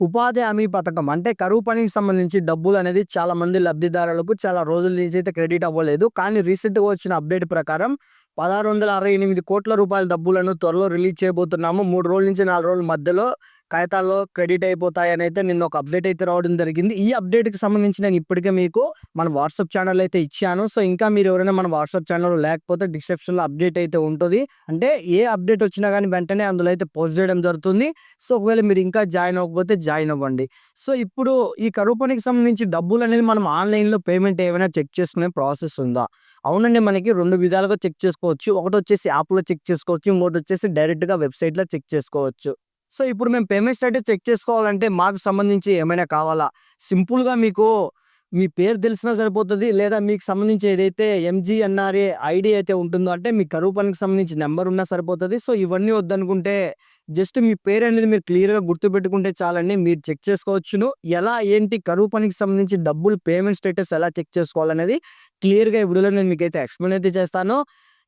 ఉపాధి హామీ పథకం. అంటే కరువు పనికి సంబంధించి డబ్బులు అనేది చాలా మంది లబ్ధిదారులకు చాలా రోజుల నుంచి అయితే క్రెడిట్ అవ్వలేదు. కానీ రీసెంట్గా వచ్చిన అప్డేట్ ప్రకారం పదహారు వందల అరవై ఎనిమిది కోట్ల రూపాయల డబ్బులను త్వరలో రిలీజ్ చేయబోతున్నాము. మూడు రోజుల నుంచి నాలుగు రోజుల మధ్యలో కాగితాల్లో క్రెడిట్ అయిపోతాయని అయితే నిన్న ఒక అప్డేట్ అయితే రావడం జరిగింది. ఈ అప్డేట్కి సంబంధించి నేను ఇప్పటికే మీకు మన వాట్సాప్ ఛానల్ అయితే ఇచ్చాను. సో ఇంకా మీరు ఎవరైనా మన వాట్సాప్ ఛానల్ లేకపోతే డిస్క్రిప్షన్లో అప్డేట్ అయితే ఉంటుంది. అంటే ఏ అప్డేట్ వచ్చినా కానీ వెంటనే అందులో అయితే పోస్ట్ చేయడం జరుగుతుంది. సో ఒకవేళ మీరు ఇంకా జాయిన్ అవ్వకపోతే జాయిన్ అవ్వండి. సో ఇప్పుడు ఈ కరువు పనికి సంబంధించి డబ్బులు అనేది మనం ఆన్లైన్లో పేమెంట్ ఏమైనా చెక్ చేసుకునే ప్రాసెస్ ఉందా? అవునండి మనకి రెండు విధాలుగా చెక్ చేసుకోవచ్చు. ఒకటి వచ్చేసి యాప్లో చెక్ చేసుకోవచ్చు. ఇంకోటి వచ్చేసి డైరెక్ట్గా వెబ్సైట్లో చెక్ చేసుకోవచ్చు. సో ఇప్పుడు మేము పేమెంట్ స్టేటస్ చెక్ చేసుకోవాలంటే మాకు సంబంధించి ఏమైనా కావాలా? సింపుల్గా మీకు మీ పేరు తెలిసినా సరిపోతుంది లేదా మీకు సంబంధించి ఏదైతే ఎంజీఎన్ఆర్ఏ ఐడి అయితే ఉంటుందో అంటే మీ కరువు పనికి సంబంధించి నెంబర్ ఉన్నా సరిపోతుంది. సో ఇవన్నీ వద్దనుకుంటే జస్ట్ మీ పేరు అనేది మీరు క్లియర్గా గుర్తుపెట్టుకుంటే చాలండి మీరు చెక్ చేసుకోవచ్చును. ఎలా ఏంటి కరువు పనికి సంబంధించి డబ్బులు పేమెంట్ స్టేటస్ ఎలా చెక్ చేసుకోవాలనేది క్లియర్గా ఈ వీడియోలో నేను మీకైతే ఎక్స్ప్లెయిన్ అయితే చేస్తాను.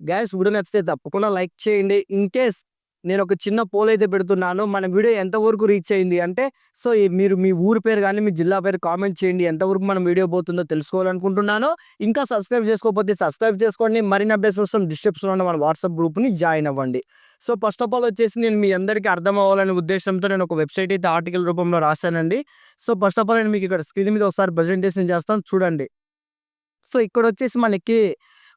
గ్యాస్ వీడియో నచ్చితే తప్పకుండా లైక్ చేయండి. ఇన్ కేస్ నేను ఒక చిన్న పోల్ అయితే పెడుతున్నాను. మన వీడియో ఎంతవరకు రీచ్ అయింది అంటే సో మీరు మీ ఊరి పేరు కానీ మీ జిల్లా పేరు కామెంట్ చేయండి. ఎంతవరకు మనం వీడియో పోతుందో తెలుసుకోవాలనుకుంటున్నాను. ఇంకా సబ్స్క్రైబ్ చేసుకోకపోతే సబ్స్క్రైబ్ చేసుకోండి. మరిన్ని అప్డేట్స్ కోసం డిస్క్రిప్షన్లో ఉన్న మన వాట్సాప్ గ్రూప్ని జాయిన్ అవ్వండి. సో ఫస్ట్ ఆఫ్ ఆల్ వచ్చేసి నేను మీ అందరికీ అర్థం అవ్వాలనే ఉద్దేశంతో నేను ఒక వెబ్సైట్ అయితే ఆర్టికల్ రూపంలో రాశానండి. సో ఫస్ట్ ఆఫ్ ఆల్ నేను మీకు ఇక్కడ స్క్రీన్ మీద ఒకసారి ప్రజెంటేషన్ చేస్తాను. చూడండి. సో ఇక్కడ వచ్చేసి మనకి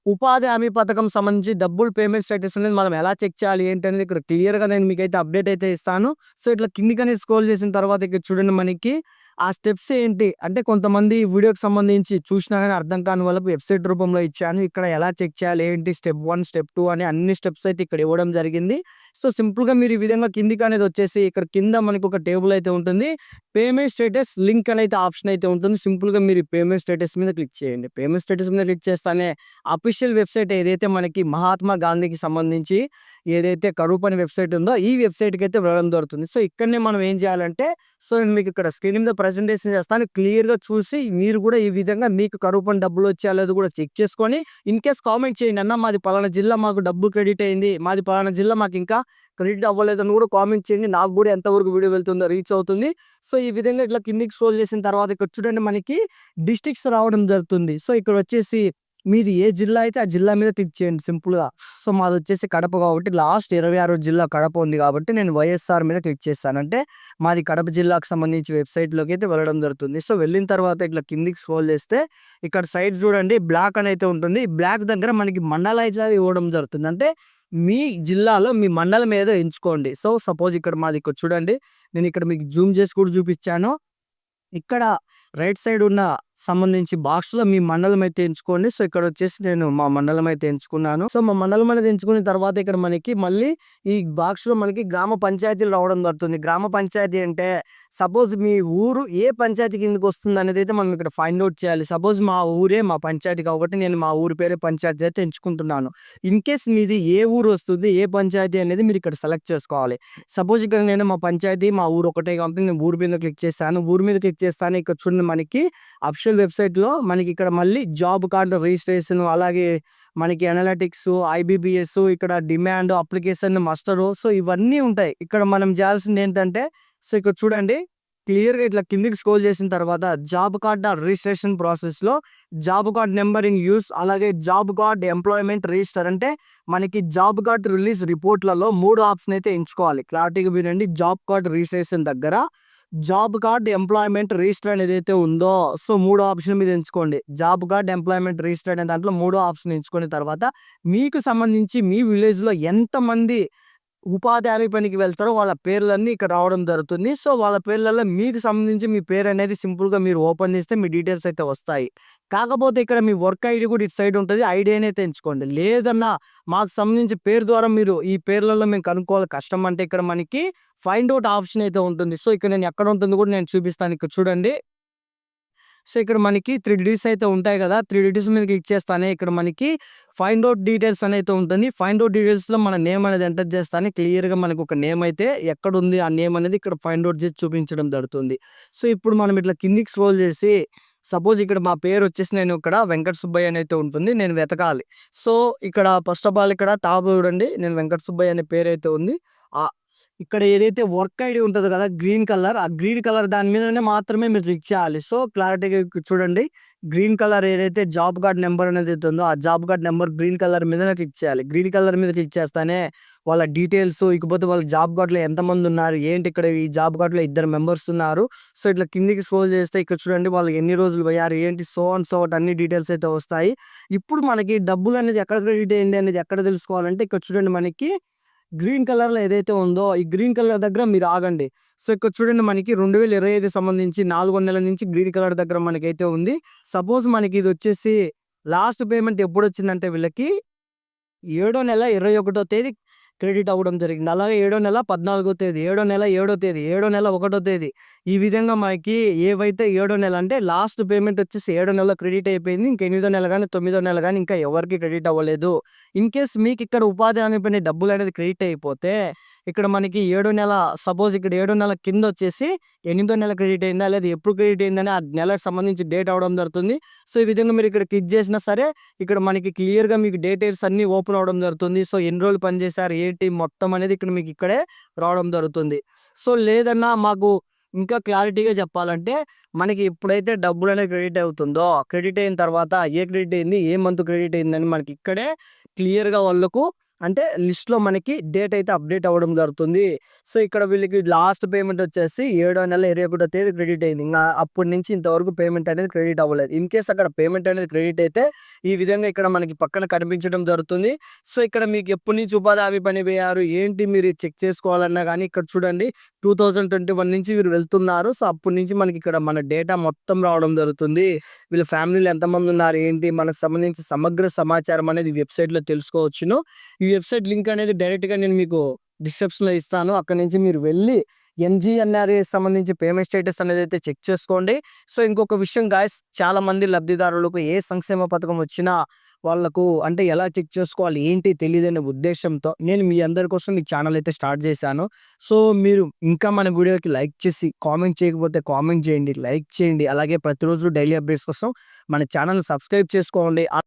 ఉపాధి హామీ పథకం సంబంధించి డబ్బులు పేమెంట్ స్టేటస్ అనేది మనం ఎలా చెక్ చేయాలి ఏంటి అనేది ఇక్కడ క్లియర్గా నేను మీకు అయితే అప్డేట్ అయితే ఇస్తాను. సో ఇట్లా కిందికనే స్క్రోల్ చేసిన తర్వాత ఇక్కడ చూడండి మనకి ఆ స్టెప్స్ ఏంటి? అంటే కొంతమంది వీడియోకి సంబంధించి చూసినా కానీ అర్థం కాని వాళ్ళకి వెబ్సైట్ రూపంలో ఇచ్చాను. ఇక్కడ ఎలా చెక్ చేయాలి? ఏంటి స్టెప్ వన్ స్టెప్ టూ అని అన్ని స్టెప్స్ అయితే ఇక్కడ ఇవ్వడం జరిగింది. సో సింపుల్గా మీరు ఈ విధంగా కిందికి అనేది వచ్చేసి ఇక్కడ కింద మనకి ఒక టేబుల్ అయితే ఉంటుంది. పేమెంట్ స్టేటస్ లింక్ అనేది ఆప్షన్ అయితే ఉంటుంది. సింపుల్గా మీరు పేమెంట్ స్టేటస్ మీద క్లిక్ చేయండి. పేమెంట్ స్టేటస్ మీద క్లిక్ చేస్తానే అఫీషియల్ వెబ్సైట్ ఏదైతే మనకి మహాత్మా గాంధీకి సంబంధించి ఏదైతే కరువు వెబ్సైట్ ఉందో ఈ వెబ్సైట్కి అయితే వెళ్ళడం దొరుకుతుంది సో ఇక్కడనే మనం ఏం చేయాలంటే సో నేను మీకు ఇక్కడ స్క్రీన్ మీద ప్రజెంటేషన్ చేస్తాను. క్లియర్గా చూసి మీరు కూడా ఈ విధంగా మీకు కరువు డబ్బులు వచ్చా లేదో కూడా చెక్ చేసుకొని ఇన్ కేస్ కామెంట్ చేయండి. అన్న మాది పలానా జిల్లా మాకు డబ్బు క్రెడిట్ అయింది. మాది పలానా జిల్లా మాకు ఇంకా క్రెడిట్ అవ్వలేదని కూడా కామెంట్ చేయండి. నాకు కూడా ఎంతవరకు వీడియో వెళ్తుందో రీచ్ అవుతుంది. సో ఈ విధంగా ఇట్లా కిందికి స్క్రోల్ చేసిన తర్వాత ఇక్కడ చూడండి మనకి డిస్ట్రిక్ట్స్ రావడం జరుగుతుంది. సో ఇక్కడ వచ్చేసి మీది ఏ జిల్లా అయితే ఆ జిల్లా మీద క్లిక్ చేయండి సింపుల్గా సో మాది వచ్చేసి కడప కాబట్టి లాస్ట్ ఇరవై ఆరో జిల్లా కడప ఉంది కాబట్టి నేను వైఎస్ఆర్ మీద క్లిక్ చేస్తాను. అంటే మాది కడప జిల్లాకు సంబంధించి వెబ్సైట్లోకి అయితే వెళ్ళడం జరుగుతుంది. సో వెళ్ళిన తర్వాత ఇట్లా కిందికి స్క్రోల్ చేస్తే ఇక్కడ సైడ్ చూడండి బ్లాక్ అని అయితే ఉంటుంది. బ్లాక్ దగ్గర మనకి మండల ఇవ్వడం జరుగుతుంది. అంటే మీ జిల్లాలో మీ మండలం ఏదో ఎంచుకోండి. సో సపోజ్ ఇక్కడ మాది ఇక్కడ చూడండి. నేను ఇక్కడ మీకు జూమ్ చేసి కూడా చూపించాను ఇక్కడ రైట్ సైడ్ ఉన్న సంబంధించి బాక్స్లో మీ మండలం అయితే ఎంచుకోండి. సో ఇక్కడ వచ్చేసి నేను మా మండలం అయితే ఎంచుకున్నాను. సో మా మండలం అనేది ఎంచుకున్న తర్వాత ఇక్కడ మనకి మళ్ళీ ఈ బాక్స్లో మనకి గ్రామ పంచాయతీలు రావడం జరుగుతుంది. గ్రామ పంచాయతీ అంటే సపోజ్ మీ ఊరు ఏ పంచాయతీ కిందకి వస్తుంది అనేది అయితే మనం ఇక్కడ ఫైండ్ అవుట్ చేయాలి. సపోజ్ మా ఊరే మా పంచాయతీ కాబట్టి నేను మా ఊరి పేరే పంచాయతీ అయితే ఎంచుకుంటున్నాను. ఇన్ కేస్ మీది ఏ ఊరు వస్తుంది ఏ పంచాయతీ అనేది మీరు ఇక్కడ సెలెక్ట్ చేసుకోవాలి. సపోజ్ ఇక్కడ నేను మా పంచాయతీ మా ఊరు ఒకటే కాబట్టి నేను ఊరి మీద క్లిక్ చేస్తాను. ఊరి మీద క్లిక్ చేస్తాను. ఇక్కడ చూడండి మనకి అఫిషియల్ వెబ్సైట్లో మనకి ఇక్కడ మళ్ళీ జాబ్ కార్డు రిజిస్ట్రేషన్ అలాగే మనకి అనలిటిక్స్ ఐబీబీఎస్ ఇక్కడ డిమాండ్ అప్లికేషన్ మస్టరు సో ఇవన్నీ ఉంటాయి. ఇక్కడ మనం చేయాల్సింది ఏంటంటే సో ఇక్కడ చూడండి క్లియర్గా ఇట్లా కిందికి స్క్రోల్ చేసిన తర్వాత జాబ్ కార్డ్ రిజిస్ట్రేషన్ ప్రాసెస్లో జాబ్ కార్డ్ నెంబరింగ్ యూస్ అలాగే జాబ్ కార్డ్ ఎంప్లాయ్మెంట్ రిజిస్టర్ అంటే మనకి జాబ్ కార్డ్ రిలీజ్ రిపోర్ట్లలో మూడు ఆప్షన్ అయితే ఎంచుకోవాలి. క్లారిటీగా వినండి జాబ్ కార్డ్ రిజిస్ట్రేషన్ దగ్గర జాబ్ కార్డ్ ఎంప్లాయ్మెంట్ రిజిస్టర్ అనేది అయితే ఉందో సో మూడో ఆప్షన్ మీద ఎంచుకోండి. జాబ్ కార్డ్ ఎంప్లాయ్మెంట్ రిజిస్టర్ అనే దాంట్లో మూడో ఆప్షన్ ఎంచుకున్న తర్వాత మీకు సంబంధించి మీ విలేజ్లో ఎంతమంది ఉపాధి పనికి వెళ్తారో వాళ్ళ పేర్లన్నీ ఇక్కడ రావడం జరుగుతుంది. సో వాళ్ళ పేర్లలో మీకు సంబంధించి మీ పేరు అనేది సింపుల్గా మీరు ఓపెన్ చేస్తే మీ డీటెయిల్స్ అయితే వస్తాయి. కాకపోతే ఇక్కడ మీ వర్క్ ఐడి కూడా ఇటు సైడ్ ఉంటుంది. ఐడియానే అయితే ఎంచుకోండి లేదన్నా మాకు సంబంధించి పేరు ద్వారా మీరు ఈ పేర్లలో మేము కనుక్కోవాలి. కష్టం అంటే ఇక్కడ మనకి ఫైండ్ అవుట్ ఆప్షన్ అయితే ఉంటుంది. సో ఇక్కడ నేను ఎక్కడ ఉంటుంది కూడా నేను చూపిస్తాను. ఇక్కడ చూడండి. సో ఇక్కడ మనకి త్రీ డిటీస్ అయితే ఉంటాయి కదా! త్రీ డిటీస్ మీద క్లిక్ చేస్తానే ఇక్కడ మనకి ఫైండ్ అవుట్ డీటెయిల్స్ అనేది ఉంటుంది. ఫైండ్ అవుట్ డీటెయిల్స్లో మన నేమ్ అనేది ఎంటర్ చేస్తానే క్లియర్గా మనకు ఒక నేమ్ అయితే ఎక్కడ ఉంది ఆ నేమ్ అనేది ఇక్కడ ఫైండ్ అవుట్ చేసి చూపించడం జరుగుతుంది. సో ఇప్పుడు మనం ఇట్లా కిందికి స్క్రోల్ చేసి సపోజ్ ఇక్కడ మా పేరు వచ్చేసి నేను ఇక్కడ వెంకట సుబ్బయ్య అని అయితే ఉంటుంది నేను వెతకాలి. సో ఇక్కడ ఫస్ట్ ఆఫ్ ఆల్ ఇక్కడ టాప్ చూడండి నేను వెంకట సుబ్బయ్య అనే పేరు అయితే ఉంది. ఇక్కడ ఏదైతే వర్క్ ఐడి ఉంటుందో కదా! Green colour. ఆ గ్రీన్ కలర్ దాని మీదనే మాత్రమే మీరు క్లిక్ చేయాలి. సో, క్లారిటీగా చూడండి. గ్రీన్ కలర్ ఏదైతే జాబ్ కార్డ్ నెంబర్ అనేది ఉందో, ఆ job card number green colour మీదనే క్లిక్ చేయాలి. గ్రీన్ కలర్ మీద క్లిక్ చేస్తానే వాళ్ళ డీటెయిల్స్, ఇకపోతే వాళ్ళ జాబ్ కార్డ్‌లో ఎంతమందున్నారు, ఏంటి ఇక్కడ ఈ జాబ్ కార్డ్‌లో ఇద్దరు మెంబర్స్ ఉన్నారు. సో, ఇట్లా కిందకి స్క్రోల్ చేస్తే ఇక్కడ చూడండి వాళ్ళు ఎన్ని రోజులు పోయారు, ఏంటి సో అండ్ సో అన్ని డీటెయిల్స్ అయితే వస్తాయి. ఇప్పుడు మనకి డబ్బులు అనేది ఎక్కడ క్రెడిట్ అయింది అనేది ఎక్కడ తెలుసుకోవాలంటే ఇక్కడ చూడండి మనకి గ్రీన్ కలర్‌లో ఏదైతే ఉందో, ఈ గ్రీన్ కలర్ దగ్గర మీరు ఆగండి. సో, ఇక్కడ చూడండి మనకి 2025 సంబంధించి నాలుగో నెల నుంచి గ్రీన్ కలర్ దగ్గర మనకైతే ఉంది. సపోజ్ మనకి ఇది వచ్చేసి లాస్ట్ పేమెంట్ ఎప్పుడు వచ్చిందంటే వీళ్ళకి ఏడో నెల 21 తేదీ క్రెడిట్ అవ్వడం జరిగింది. అలాగే ఏడో నెల 14 తేదీ, ఏడో నెల ఏడో తేదీ, ఏడో నెల ఒకటో తేదీ. ఈ విధంగా మనకి ఏవైతే ఏడో నెల అంటే లాస్ట్ పేమెంట్ వచ్చేసి ఏడో నెల క్రెడిట్ అయిపోయింది. ఇంక ఎనిమిదో నెల కానీ తొమ్మిదో నెల కానీ ఇంకా ఎవరికీ క్రెడిట్ అవ్వలేదు. ఇన్ కేస్ మీకు ఇక్కడ ఉపాధి అనిపోయిన డబ్బులు అనేది క్రెడిట్ అయిపోతే ఇక్కడ మనకి ఏడో నెల సపోజ్ ఇక్కడ ఏడో నెల కింద వచ్చేసి ఎనిమిదో నెల క్రెడిట్ అయిందా? లేదా ఎప్పుడు క్రెడిట్ అయిందని ఆ నెలకు సంబంధించి డేట్ అవడం జరుగుతుంది. సో, ఈ విధంగా మీరు ఇక్కడ క్లిక్ చేసినా సరే ఇక్కడ మనకి క్లియర్‌గా మీకు డేటైల్స్ అన్నీ ఓపెన్ అవ్వడం జరుగుతుంది. సో, ఎన్ని రోజులు పనిచేశారు ఏంటి మొత్తం అనేది ఇక్కడ మీకు ఇక్కడే రావడం జరుగుతుంది. సో, లేదన్నా మాకు ఇంకా క్లారిటీగా చెప్పాలంటే మనకి ఎప్పుడైతే డబ్బులు అనేది క్రెడిట్ అవుతుందో, క్రెడిట్ అయిన తర్వాత ఏ క్రెడిట్ అయింది, ఏ మంత్ క్రెడిట్ అయిందని మనకి ఇక్కడే క్లియర్‌గా వాళ్ళకు అంటే లిస్ట్‌లో మనకి డేట్ అయితే అప్డేట్ అవ్వడం జరుగుతుంది. సో, ఇక్కడ వీళ్ళకి లాస్ట్ పేమెంట్ వచ్చేసి ఏడో నెల 21 తేదీ క్రెడిట్ అయింది. ఇంకా అప్పటి నుంచి ఇంతవరకు పేమెంట్ అనేది క్రెడిట్ అవ్వలేదు. ఇన్ కేస్ అక్కడ పేమెంట్ అనేది క్రెడిట్ అయితే ఈ విధంగా ఇక్కడ మనకి పక్కన కనిపించడం జరుగుతుంది. సో, ఇక్కడ మీకు ఎప్పటి నుంచి ఉపాధి హామీ పని పోయారు, ఏంటి మీరు చెక్ చేసుకోవాలన్నా కానీ ఇక్కడ చూడండి 2021 నుంచి వీరు వెళ్తున్నారు. సో, అప్పటి నుంచి మనకి ఇక్కడ మన డేటా మొత్తం రావడం జరుగుతుంది. వీళ్ళ ఫ్యామిలీలో ఎంతమంది ఉన్నారు, ఏంటి మనకు సంబంధించి సమగ్ర సమాచారం అనేది వెబ్‌సైట్‌లో తెలుసుకోవచ్చును. ఈ వెబ్‌సైట్ లింక్ అనేది డైరెక్ట్‌గా నేను మీకు డిస్క్రిప్షన్‌లో ఇస్తాను. అక్కడి నుంచి మీరు వెళ్ళి ఎన్‌జీఎన్‌ఆర్‌ఈకి సంబంధించి పేమెంట్ స్టేటస్ అనేది అయితే చెక్ చేసుకోండి. సో, ఇంకొక విషయం గాయ్స్ చాలా మంది లబ్ధిదారులకు ఏ సంక్షేమ పథకం వచ్చినా వాళ్ళకు అంటే ఎలా చెక్ చేసుకోవాలి, ఏంటి తెలియదనే ఉద్దేశంతో నేను మీ అందరి కోసం ఈ ఛానల్ అయితే స్టార్ట్ చేశాను. సో, మీరు ఇంకా మన వీడియోకి లైక్ చేసి, కామెంట్ చేయకపోతే కామెంట్ చేయండి, లైక్ చేయండి. అలాగే ప్రతిరోజు డైలీ అప్డేట్స్ కోసం మన ఛానల్ సబ్స్క్రైబ్ చేసుకోండి.